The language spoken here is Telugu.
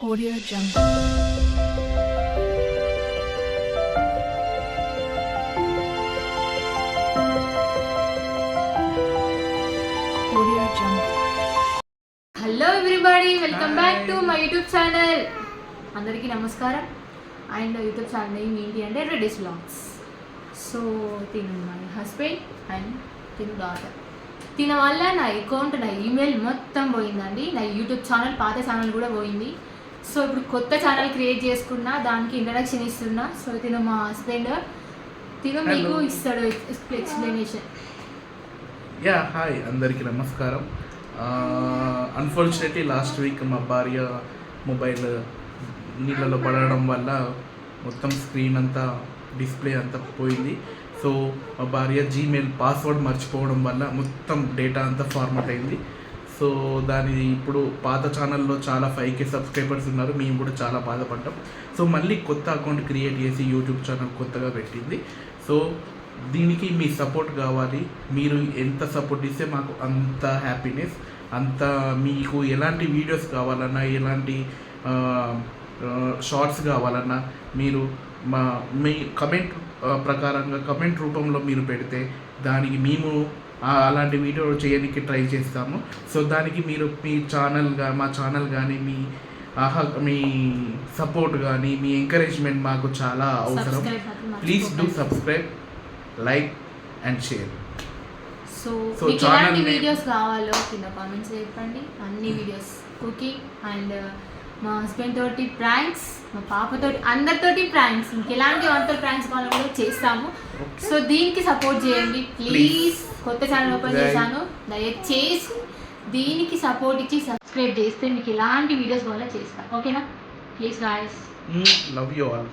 Audio Jungle. Audio Jungle. Hello everybody welcome back to my YouTube channel అందరికీ నమస్కారం. అండ్ యూట్యూబ్ ఛానల్ నేమ్ ఏంటి అంటే రెడీస్ వ్లాగ్స్ సో తిను మై హస్బెండ్ అండ్ తిను డాటర్ తిన వల్ల నా అకౌంట్ నా ఈమెయిల్ మొత్తం పోయిందండి. నా యూట్యూబ్ ఛానల్ పాత ఛానల్ కూడా పోయింది. సో ఇప్పుడు కొత్త ఛానల్ క్రియేట్ చేసుకున్నా దానికి ఇంట్రడక్షన్ ఇస్తున్నా. సో తిను మా హస్బెండ్ తిను మీకు. ఇస్తాడు ఎక్స్ప్లెనేషన్ యా హాయ్ అందరికీ నమస్కారం. అన్ఫార్చునేట్లీ లాస్ట్ వీక్ మా భార్య మొబైల్ నీళ్ళలో పడడం వల్ల మొత్తం స్క్రీన్ అంతా డిస్ప్లే అంతా పోయింది. సో మా భార్య జీమెయిల్ పాస్వర్డ్ మర్చిపోవడం వల్ల మొత్తం డేటా అంతా ఫార్మట్ అయింది. సో దాని ఇప్పుడు పాత ఛానల్లో చాలా ఫైవ్ కే సబ్స్క్రైబర్స్ ఉన్నారు. మేము కూడా చాలా బాధపడ్డాం. సో మళ్ళీ కొత్త అకౌంట్ క్రియేట్ చేసి యూట్యూబ్ ఛానల్ కొత్తగా పెట్టింది. సో దీనికి మీ సపోర్ట్ కావాలి. మీరు ఎంత సపోర్ట్ ఇస్తే మాకు అంత హ్యాపీనెస్ అంత మీకు ఎలాంటి వీడియోస్ కావాలన్నా ఎలాంటి షార్ట్స్ కావాలన్నా మీరు మా మీ కమెంట్ ప్రకారంగా కమెంట్ రూపంలో మీరు పెడితే దానికి మేము అలాంటి వీడియో చేయడానికి ట్రై చేస్తాము. సో దానికి మీరు మీ ఛానల్గా మా ఛానల్ కానీ మీ ఆహా మీ సపోర్ట్ కానీ మీ ఎంకరేజ్మెంట్ మాకు చాలా అవసరం. Please do subscribe like and share so ఎలాంటి name- వీడియోస్ కావాలో కింద కామెంట్స్ చెప్పండి. అన్ని వీడియోస్ కుకింగ్ అండ్ మా హస్బెండ్ తోటి ప్రాంక్స్ మా పాపతోటి అందరితోటి ప్రాంక్స్ మీకు ఎలాంటి వంటతో ప్రాంక్స్ కావాలో కూడా చేస్తాము. సో దీనికి సపోర్ట్ చేయండి. ప్లీజ్ కొత్త ఛానల్ ఓపెన్. చేశాను. దయచేసి దీనికి సపోర్ట్ ఇచ్చి సబ్స్క్రైబ్ చేస్తే మీకు ఎలాంటి వీడియోస్ కావాలో చేస్తాను ఓకేనా please guys love you all